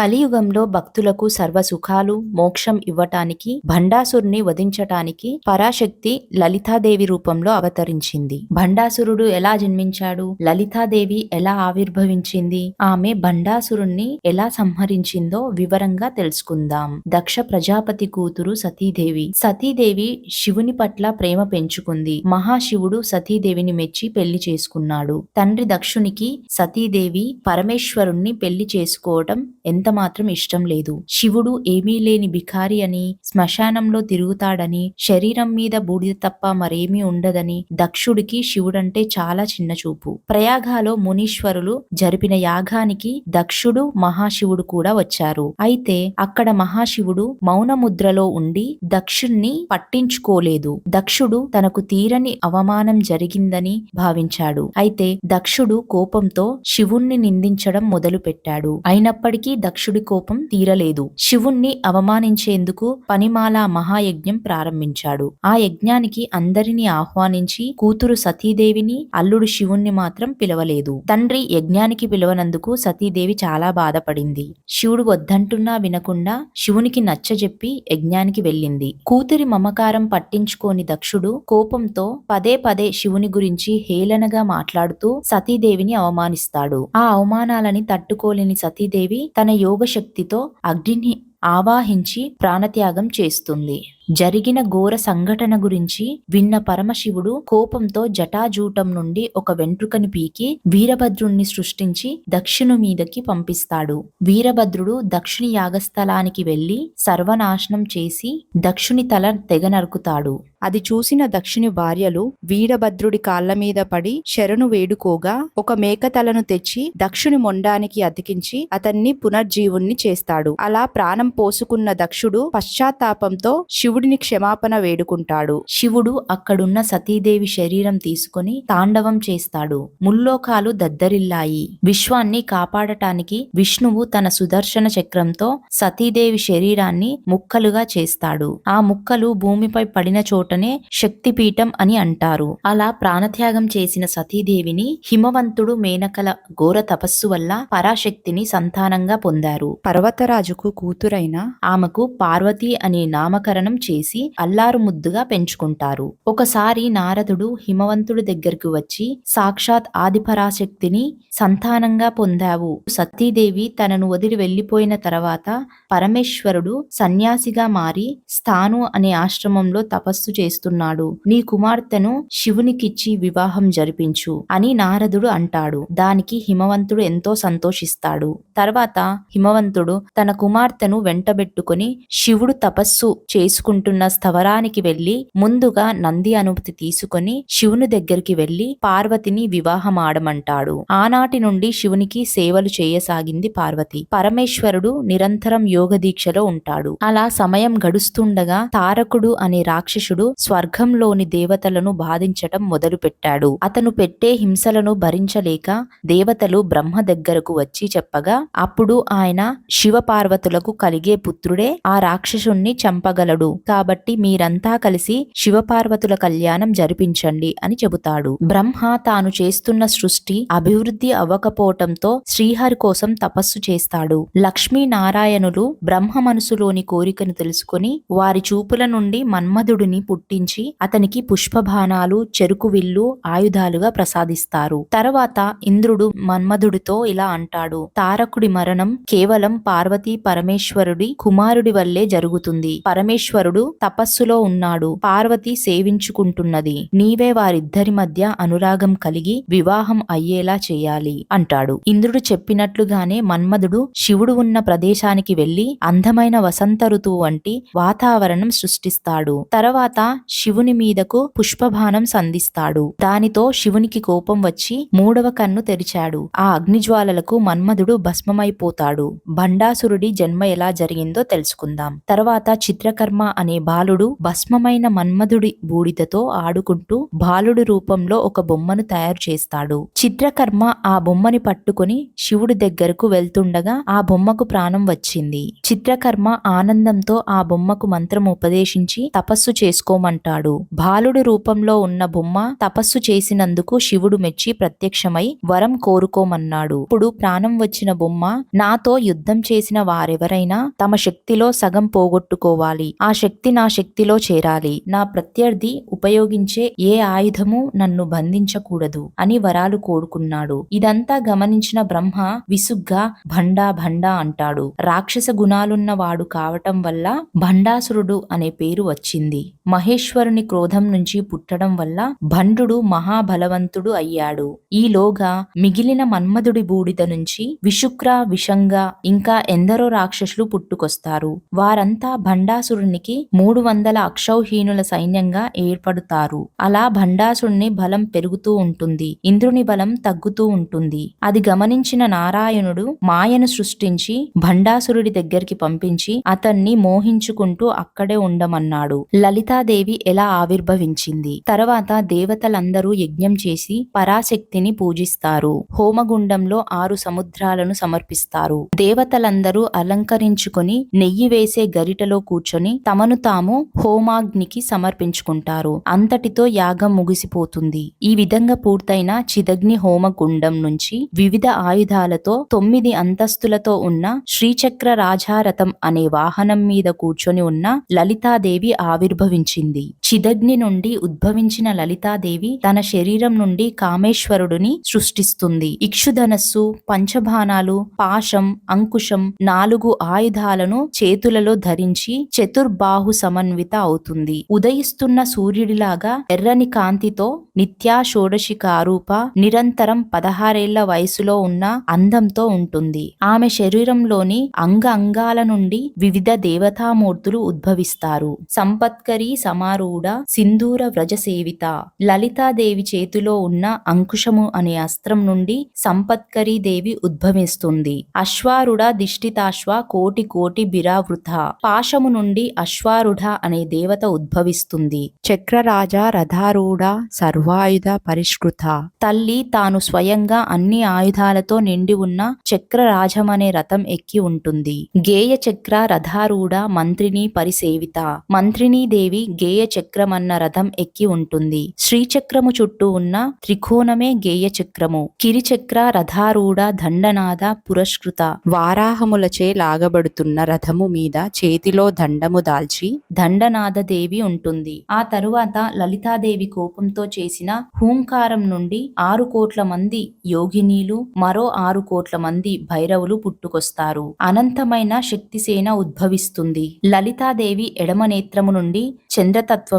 కలియుగంలో భక్తులకు సర్వ సుఖాలు మోక్షం ఇవ్వటానికి భండాసురుని వధించటానికి పరాశక్తి లలితాదేవి రూపంలో అవతరించింది. భండాసురుడు ఎలా జన్మించాడు? లలితాదేవి ఎలా ఆవిర్భవించింది? ఆమె భండాసురుణ్ణి ఎలా సంహరించిందో వివరంగా తెలుసుకుందాం. దక్ష ప్రజాపతి కూతురు సతీదేవి. సతీదేవి శివుని పట్ల ప్రేమ పెంచుకుంది. మహాశివుడు సతీదేవిని మెచ్చి పెళ్ళి చేసుకున్నాడు. తండ్రి దక్షునికి సతీదేవి పరమేశ్వరుణ్ణి పెళ్ళి చేసుకోవటం ఎంత మాత్రం ఇష్టం లేదు. శివుడు ఏమీ లేని భిఖారి అని శ్మశానంలో తిరుగుతాడని శరీరం మీద బూడిద తప్ప మరేమీ ఉండదని దక్షుడికి శివుడంటే చాలా చిన్న చూపు. ప్రయాగాలో మునీశ్వరులు జరిపిన యాగానికి దక్షుడు మహాశివుడు కూడా వచ్చారు. అయితే అక్కడ మహాశివుడు మౌనముద్రలో ఉండి దక్షుణ్ణి పట్టించుకోలేదు. దక్షుడు తనకు తీరని అవమానం జరిగిందని భావించాడు. అయితే దక్షుడు కోపంతో శివుణ్ణి నిందించడం మొదలుపెట్టాడు. అయినప్పటికీ దక్షుడి కోపం తీరలేదు. శివుణ్ణి అవమానించేందుకు పనిమాల మహాయజ్ఞం ప్రారంభించాడు. ఆ యజ్ఞానికి అందరినీ ఆహ్వానించి కూతురు సతీదేవిని అల్లుడు శివుణ్ణి మాత్రం పిలవలేదు. తండ్రి యజ్ఞానికి పిలవనందుకు సతీదేవి చాలా బాధపడింది. శివుడు వద్దంటున్నా వినకుండా శివునికి నచ్చజెప్పి యజ్ఞానికి వెళ్ళింది. కూతురి మమకారం పట్టించుకోని దక్షుడు కోపంతో పదే పదే శివుని గురించి హేళనగా మాట్లాడుతూ సతీదేవిని అవమానిస్తాడు. ఆ అవమానాలని తట్టుకోలేని సతీదేవి తన యోగ శక్తితో అగ్నిని ఆవాహించి ప్రాణత్యాగం చేస్తుంది. జరిగిన ఘోర సంఘటన గురించి విన్న పరమశివుడు కోపంతో జటాజూటం నుండి ఒక వెంట్రుకని పీకి వీరభద్రుణ్ణి సృష్టించి దక్షిణు మీదకి పంపిస్తాడు. వీరభద్రుడు దక్షిణి యాగస్థలానికి వెళ్ళి సర్వనాశనం చేసి దక్షుని తల తెగ నరుకుతాడు. అది చూసిన దక్షిణి భార్యలు వీరభద్రుడి కాళ్ళ మీద పడి శరణు వేడుకోగా ఒక మేకతలను తెచ్చి దక్షుని మొండానికి అతికించి అతన్ని పునర్జీవుణ్ణి చేస్తాడు. అలా ప్రాణం పోసుకున్న దక్షుడు పశ్చాత్తాపంతో శివుడిని క్షమాపణ వేడుకుంటాడు. శివుడు అక్కడున్న సతీదేవి శరీరం తీసుకొని తాండవం చేస్తాడు. ముల్లోకాలు దద్దరిల్లాయి. విశ్వాన్ని కాపాడటానికి విష్ణువు తన సుదర్శన చక్రంతో సతీదేవి శరీరాన్ని ముక్కలుగా చేస్తాడు. ఆ ముక్కలు భూమిపై పడిన చోట చోటనే శక్తిపీఠం అని అంటారు. అలా ప్రాణత్యాగం చేసిన సతీదేవిని హిమవంతుడు మేనకల ఘోర తపస్సు వల్ల పరాశక్తిని సంతానంగా పొందారు. పర్వతరాజుకు కూతురైన ఆమెకు పార్వతి అనే నామకరణం చేసి అల్లారు ముద్దుగా పెంచుకుంటారు. ఒకసారి నారదుడు హిమవంతుడి దగ్గరకు వచ్చి సాక్షాత్ ఆదిపరాశక్తిని సంతానంగా పొందావు. సతీదేవి తనను వదిలి వెళ్ళిపోయిన తర్వాత పరమేశ్వరుడు సన్యాసిగా మారి స్థాను అనే ఆశ్రమంలో తపస్సు చేస్తున్నాడు. నీ కుమార్తెను శివునికిచ్చి వివాహం జరిపించు అని నారదుడు అంటాడు. దానికి హిమవంతుడు ఎంతో సంతోషిస్తాడు. తర్వాత హిమవంతుడు తన కుమార్తెను వెంటబెట్టుకుని శివుడు తపస్సు చేసుకుంటున్న స్థవరానికి వెళ్ళి ముందుగా నంది అనుమతి తీసుకొని శివుని దగ్గరికి వెళ్ళి పార్వతిని వివాహం ఆడమంటాడు ఆనాటి నుండి శివునికి సేవలు చేయసాగింది పార్వతి. పరమేశ్వరుడు నిరంతరం యోగ దీక్షలో ఉంటాడు. అలా సమయం గడుస్తుండగా తారకుడు అనే రాక్షసుడు స్వర్గంలోని దేవతలను బాధించటం మొదలుపెట్టాడు. అతను పెట్టే హింసలను భరించలేక దేవతలు బ్రహ్మ దగ్గరకు వచ్చి చెప్పగా అప్పుడు ఆయన శివపార్వతులకు కలిగే పుత్రుడే ఆ రాక్షసుణ్ణి చంపగలడు. కాబట్టి మీరంతా కలిసి శివపార్వతుల కళ్యాణం జరిపించండి అని చెబుతాడు. బ్రహ్మ తాను చేస్తున్న సృష్టి అభివృద్ధి అవ్వకపోవటంతో శ్రీహరి కోసం తపస్సు చేస్తాడు. లక్ష్మీనారాయణులు బ్రహ్మ మనసులోని కోరికను తెలుసుకొని వారి చూపుల నుండి మన్మధుడిని పుట్టించి అతనికి పుష్పబాణాలు చెరుకు విల్లు ఆయుధాలుగా ప్రసాదిస్తారు. తర్వాత ఇంద్రుడు మన్మధుడితో ఇలా అంటాడు. తారకుడి మరణం కేవలం పార్వతీ పరమేశ్వరుడి కుమారుడి వల్లే జరుగుతుంది. పరమేశ్వరుడు తపస్సులో ఉన్నాడు. పార్వతి సేవించుకుంటున్నది. నీవే వారిద్దరి మధ్య అనురాగం కలిగి వివాహం అయ్యేలా చేయాలి అంటాడు. ఇంద్రుడు చెప్పినట్లుగానే మన్మధుడు శివుడు ఉన్న ప్రదేశానికి వెళ్ళి అందమైన వసంత ఋతువు వంటి వాతావరణం సృష్టిస్తాడు. తర్వాత శివుని మీదకు పుష్పభానం సంధిస్తాడు. దానితో శివునికి కోపం వచ్చి మూడవ కన్ను తెరిచాడు. ఆ అగ్నిజ్వాలలకు మన్మధుడు భస్మమైపోతాడు. భండాసురుడి జన్మ ఎలా జరిగిందో తెలుసుకుందాం. తర్వాత చిత్రకర్మ అనే బాలుడు భస్మమైన మన్మధుడి బూడిదతో ఆడుకుంటూ బాలుడి రూపంలో ఒక బొమ్మను తయారు చేస్తాడు. చిత్రకర్మ ఆ బొమ్మని పట్టుకొని శివుడి దగ్గరకు వెళ్తుండగా ఆ బొమ్మకు ప్రాణం వచ్చింది. చిత్రకర్మ ఆనందంతో ఆ బొమ్మకు మంత్రం ఉపదేశించి తపస్సు చేసుకో కోరుకోమంటాడు బాలుడు రూపంలో ఉన్న బొమ్మ తపస్సు చేసినందుకు శివుడు మెచ్చి ప్రత్యక్షమై వరం కోరుకోమన్నాడు. ఇప్పుడు ప్రాణం వచ్చిన బొమ్మ నాతో యుద్ధం చేసిన వారెవరైనా తమ శక్తిలో సగం పోగొట్టుకోవాలి. ఆ శక్తి నా శక్తిలో చేరాలి. నా ప్రత్యర్థి ఉపయోగించే ఏ ఆయుధము నన్ను బంధించకూడదు అని వరాలు కోరుకున్నాడు. ఇదంతా గమనించిన బ్రహ్మ విసుగ్గా భండా భండా అంటాడు. రాక్షస గుణాలున్న వాడు కావటం వల్ల భండాసురుడు అనే పేరు వచ్చింది. మహేశ్వరుని క్రోధం నుంచి పుట్టడం వల్ల భండు మహాబలవంతుడు అయ్యాడు. ఈలోగా మిగిలిన మన్మధుడి బూడిద నుంచి విశుక్ర విషంగా ఇంకా ఎందరో రాక్షసులు పుట్టుకొస్తారు. వారంతా భండాసురునికి మూడు వందల అక్షౌహీనుల సైన్యంగా ఏర్పడుతారు. అలా భండాసురుని బలం పెరుగుతూ ఉంటుంది ఇంద్రుని బలం తగ్గుతూ ఉంటుంది. అది గమనించిన నారాయణుడు మాయను సృష్టించి భండాసురుడి దగ్గరికి పంపించి అతన్ని మోహించుకుంటూ అక్కడే ఉండమన్నాడు. లలితాదేవి ఎలా ఆవిర్భవించింది? తర్వాత దేవతలందరూ యజ్ఞం చేసి పరాశక్తిని పూజిస్తారు. హోమగుండంలో ఆరు సముద్రాలను సమర్పిస్తారు. దేవతలందరూ అలంకరించుకొని నెయ్యి వేసే గరిటలో కూర్చొని తమను తాము హోమాగ్నికి సమర్పించుకుంటారు. అంతటితో యాగం ముగిసిపోతుంది. ఈ విధంగా పూర్తయిన చిదగ్ని హోమగుండం నుంచి వివిధ ఆయుధాలతో తొమ్మిది అంతస్తులతో ఉన్న శ్రీచక్ర రాజారథం అనే వాహనం మీద కూర్చొని ఉన్న లలితాదేవి ఆవిర్భవించింది. వచ్చింది చిదగ్ని నుండి ఉద్భవించిన లలితాదేవి తన శరీరం నుండి కామేశ్వరుడిని సృష్టిస్తుంది. ఇక్షుధనస్సు పంచబాణాలు పాశం అంకుశం నాలుగు ఆయుధాలను చేతులలో ధరించి చతుర్బాహు సమన్విత అవుతుంది. ఉదయిస్తున్న సూర్యుడిలాగా ఎర్రని కాంతితో నిత్యా షోడశి కారూప నిరంతరం పదహారేళ్ళ వయసులో ఉన్న అందంతో ఉంటుంది. ఆమె శరీరంలోని అంగ అంగాల నుండి వివిధ దేవతామూర్తులు ఉద్భవిస్తారు. సంపత్కరి సమారూఢ సింధూర వ్రజసేవిత లలితాదేవి చేతిలో ఉన్న అంకుశము అనే అస్త్రం నుండి సంపత్కరి దేవి ఉద్భవిస్తుంది. అశ్వారుడ దిష్టితాశ్వ కోటి కోటి బిరావృత. పాశము నుండి అశ్వారుఢ అనే దేవత ఉద్భవిస్తుంది. చక్రరాజ రథారూఢ సర్వాయుధ పరిష్కృత. తల్లి తాను స్వయంగా అన్ని ఆయుధాలతో నిండి ఉన్న చక్రరాజమనే రథం ఎక్కి ఉంటుంది. గేయ చక్ర రథారూఢ మంత్రిని పరిసేవిత. మంత్రినీ దేవి గేయ చక్రమన్న రథం ఎక్కి ఉంటుంది. శ్రీచక్రము చుట్టూ ఉన్న త్రికోణమే గేయ చక్రము. కిరిచక్ర రథారూఢ దండనాద పురస్కృత వారాహములచే లాగబడుతున్న రథము మీద చేతిలో దండము దాల్చి దండనాద దేవి ఉంటుంది. ఆ తరువాత లలితాదేవి కోపంతో చేసిన హూంకారం నుండి ఆరు కోట్ల మంది యోగినీలు మరో ఆరు కోట్ల మంది భైరవులు పుట్టుకొస్తారు. అనంతమైన శక్తిసేన ఉద్భవిస్తుంది. లలితాదేవి ఎడమ నేత్రము నుండి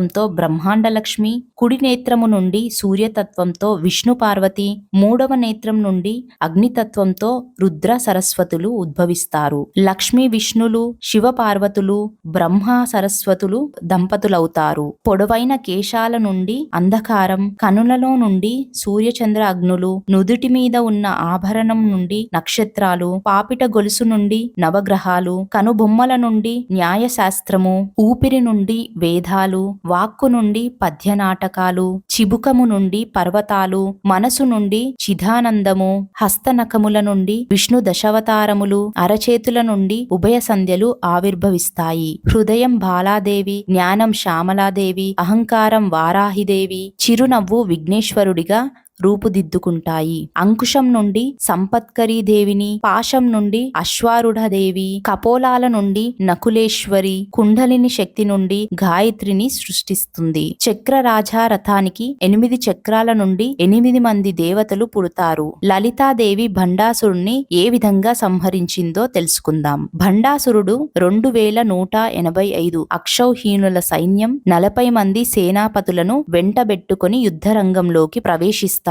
తత్వంతో బ్రహ్మాండ లక్ష్మి కుడి నేత్రము నుండి సూర్యతత్వంతో విష్ణు పార్వతి మూడవ నేత్రం నుండి అగ్నితత్వంతో రుద్ర సరస్వతులు ఉద్భవిస్తారు. లక్ష్మీ విష్ణులు శివ పార్వతులు బ్రహ్మ సరస్వతులు దంపతులవుతారు. పొడవైన కేశాల నుండి అంధకారం కనులలో నుండి సూర్యచంద్ర అగ్నులు నుదుటి మీద ఉన్న ఆభరణం నుండి నక్షత్రాలు పాపిట గొలుసు నుండి నవగ్రహాలు కనుబొమ్మల నుండి న్యాయశాస్త్రము ఊపిరి నుండి వేదాలు వాక్కు నుండి పద్యనాటకాలు చిబుకము నుండి పర్వతాలు మనసు నుండి చిదానందము హస్తనఖముల నుండి విష్ణు దశావతారములు అరచేతుల నుండి ఉభయ సంధ్యలు ఆవిర్భవిస్తాయి. హృదయం బాలాదేవి జ్ఞానం శ్యామలాదేవి అహంకారం వారాహిదేవి చిరునవ్వు విఘ్నేశ్వరుడిగా రూపుదిద్దుకుంటాయి. అంకుశం నుండి సంపత్కరీ దేవిని పాశం నుండి అశ్వారుఢ దేవి కపోలాల నుండి నకులేశ్వరి కుండలిని శక్తి నుండి గాయత్రిని సృష్టిస్తుంది. చక్రరాజా రథానికి ఎనిమిది చక్రాల నుండి ఎనిమిది మంది దేవతలు పుడతారు. లలితాదేవి భండాసురుణ్ణి ఏ విధంగా సంహరించిందో తెలుసుకుందాం. భండాసురుడు రెండు వేల నూట ఎనభై ఐదు అక్షౌహీనుల సైన్యం నలభై మంది సేనాపతులను వెంటబెట్టుకుని యుద్ధరంగంలోకి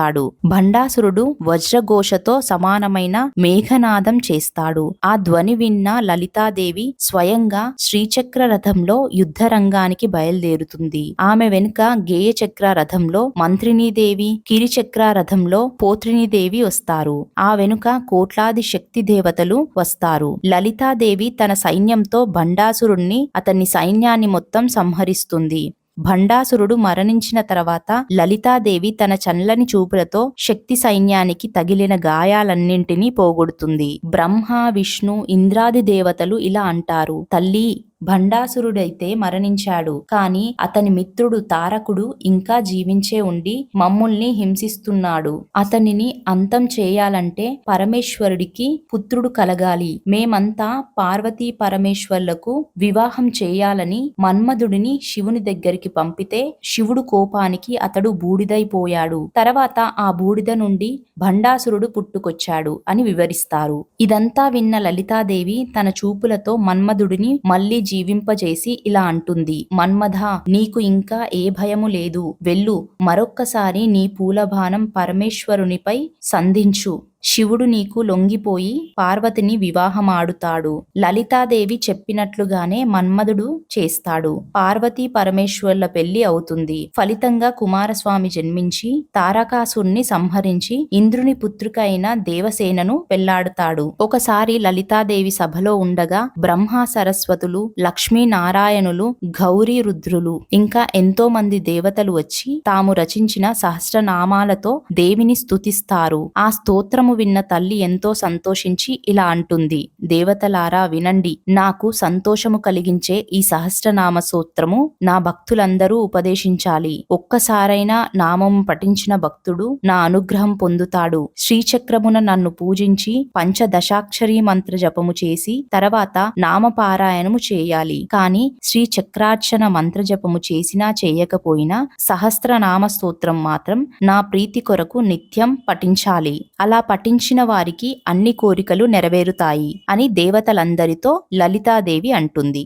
చేస్తాడు. భండాసురుడు వజ్రఘోషతో సమానమైన మేఘనాదం చేస్తాడు. ఆ ధ్వని విన్న లలితాదేవి స్వయంగా శ్రీచక్ర రథంలో యుద్ధరంగానికి బయలుదేరుతుంది. ఆమె వెనుక గేయచక్ర రథంలో మంత్రినీదేవి కిరిచక్ర రథంలో పోత్రినీదేవి వస్తారు. ఆ వెనుక కోట్లాది శక్తి దేవతలు వస్తారు. లలితాదేవి తన సైన్యంతో భండాసురుణ్ణి అతని సైన్యాన్ని మొత్తం సంహరిస్తుంది. భండాసురుడు మరణించిన తర్వాత లలితాదేవి తన చల్లని చూపులతో శక్తి సైన్యానికి తగిలిన గాయాలన్నింటినీ పోగొడుతుంది. బ్రహ్మ విష్ణు ఇంద్రాది దేవతలు ఇలా అంటారు. తల్లి భండాసురుడైతే మరణించాడు. కాని అతని మిత్రుడు తారకుడు ఇంకా జీవించే ఉండి మమ్ముల్ని హింసిస్తున్నాడు. అతనిని అంతం చేయాలంటే పరమేశ్వరుడికి పుత్రుడు కలగాలి. మేమంతా పార్వతీ పరమేశ్వర్లకు వివాహం చేయాలని మన్మధుడిని శివుని దగ్గరికి పంపితే శివుడు కోపానికి అతడు బూడిదైపోయాడు. తర్వాత ఆ బూడిద నుండి భండాసురుడు పుట్టుకొచ్చాడు అని వివరిస్తారు. ఇదంతా విన్న లలితాదేవి తన చూపులతో మన్మధుడిని మళ్ళీ జీవింపజేసి ఇలా అంటుంది. మన్మథ నీకు ఇంకా ఏ భయము లేదు. వెళ్ళు. మరొక్కసారి నీ పూలభానం పరమేశ్వరునిపై సంధించు. శివుడు నీకు లొంగిపోయి పార్వతిని వివాహమాడుతాడు. లలితాదేవి చెప్పినట్లుగానే మన్మధుడు చేస్తాడు. పార్వతీ పరమేశ్వర్ల పెళ్ళి అవుతుంది. ఫలితంగా కుమారస్వామి జన్మించి తారకాసుణ్ణి సంహరించి ఇంద్రుని పుత్రిక అయిన దేవసేనను పెళ్ళాడుతాడు. ఒకసారి లలితాదేవి సభలో ఉండగా బ్రహ్మ సరస్వతులు లక్ష్మీనారాయణులు గౌరీ రుద్రులు ఇంకా ఎంతో మంది దేవతలు వచ్చి తాము రచించిన సహస్రనామాలతో దేవిని స్తుతిస్తారు. ఆ స్తోత్రము విన్న తల్లి ఎంతో సంతోషించి ఇలా అంటుంది దేవతలారా వినండి. నాకు సంతోషము కలిగించే ఈ సహస్రనామ సూత్రము నా భక్తులందరూ ఉపదేశించాలి. ఒక్కసారైనా నామం పఠించిన భక్తుడు నా అనుగ్రహం పొందుతాడు. శ్రీచక్రమున నన్ను పూజించి పంచదశాక్షరి మంత్ర జపము చేసి తర్వాత నామపారాయణము చేయాలి. కాని శ్రీ చక్రార్చన మంత్ర జపము చేసినా చేయకపోయినా సహస్రనామ స్తోత్రం మాత్రం నా ప్రీతి కొరకు నిత్యం పఠించాలి. అలా పఠించిన వారికి అన్ని కోరికలు నెరవేరుతాయి అని దేవతలందరితో లలితాదేవి అంటుంది.